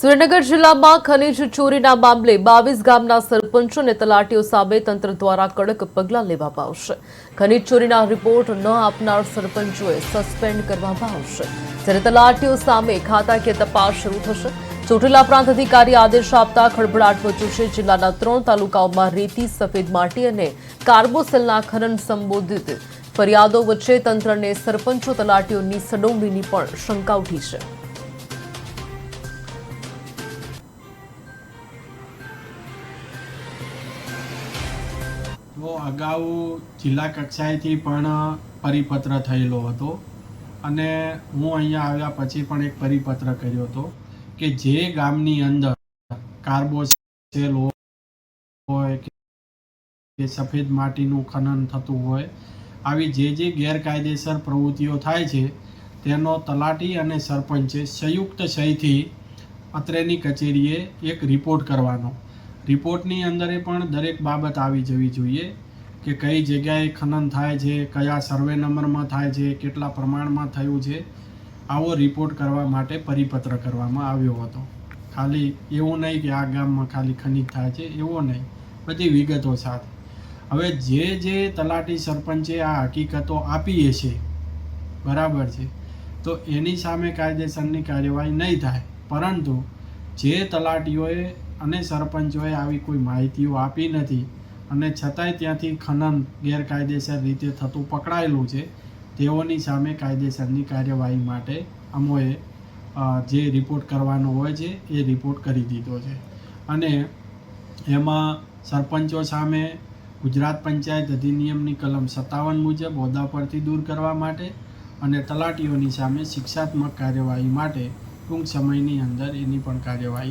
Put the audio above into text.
સુરેન્દ્રનગર જિલ્લામાં ખનીજ ચોરીના મામલે બાવીસ ગામના સરપંચો અને તલાટીઓ સામે તંત્ર દ્વારા કડક પગલાં લેવામાં આવશે. ખનીજ ચોરીના રિપોર્ટ ન આપનાર સરપંચોએ સસ્પેન્ડ કરવામાં આવશે. જ્યારે તલાટીઓ સામે ખાતાકીય તપાસ શરૂ થશે, ચોટીલા પ્રાંત અધિકારી આદેશ આપતા ખળભળાટ વચ્ચે છે. જિલ્લાના ત્રણ તાલુકાઓમાં રેતી, સફેદ માટી અને કાર્બોસેલના ખનન સંબોધિત ફરિયાદો વચ્ચે તંત્રને સરપંચો, તલાટીઓની સડોવણીની પણ શંકા ઉઠી છે. અગાઉ જિલ્લા કક્ષાએથી પણ પરિપત્ર થયેલો હતો અને હું અહીંયા આવ્યા પછી પણ એક પરિપત્ર કર્યો હતો કે જે ગામની અંદર કાર્બોસેલ હોય કે સફેદ માટીનું ખનન થતું હોય, આવી જે જે ગેરકાયદેસર પ્રવૃત્તિઓ થાય છે, તેનો તલાટી અને સરપંચે સંયુક્ત સહીથી અત્રેની કચેરીએ એક રિપોર્ટ કરવાનો. રિપોર્ટની અંદર પણ દરેક બાબત આવી જવી જોઈએ કે કઈ જગ્યાએ ખનન થાય છે, કયા સર્વે નંબરમાં થાય છે, કેટલા પ્રમાણમાં થયું છે, આવો રિપોર્ટ કરવા માટે પરિપત્ર કરવામાં આવ્યો હતો. ખાલી એવું નહીં કે આ ગામમાં ખાલી ખનિજ થાય છે, એવો નહીં. બધી વિગતો સાથે. હવે જે જે તલાટી સરપંચે આ હકીકતો આપીએ છે, બરાબર છે, તો એની સામે કાયદેસરની કાર્યવાહી નહીં થાય. પરંતુ જે તલાટીઓએ અને સરપંચોએ આવી કોઈ માહિતીઓ આપી નથી. અને છતાંય ત્યાંથી ખનન ગેરકાયદેસર રીતે થતું પકડાયેલું છે. તેઓની સામે કાયદેસરની કાર્યવાહી માટે અમોએ જે રિપોર્ટ કરવાનો હોય છે, એ રિપોર્ટ કરી દીધો છે. અને એમાં સરપંચો સામે ગુજરાત પંચાયત અધિનિયમની કલમ સત્તાવન મુજબ હોદ્દા પરથી દૂર કરવા માટે અને તલાટીઓની સામે શિક્ષાત્મક કાર્યવાહી માટે ટૂંક સમયની અંદર એની પણ કાર્યવાહી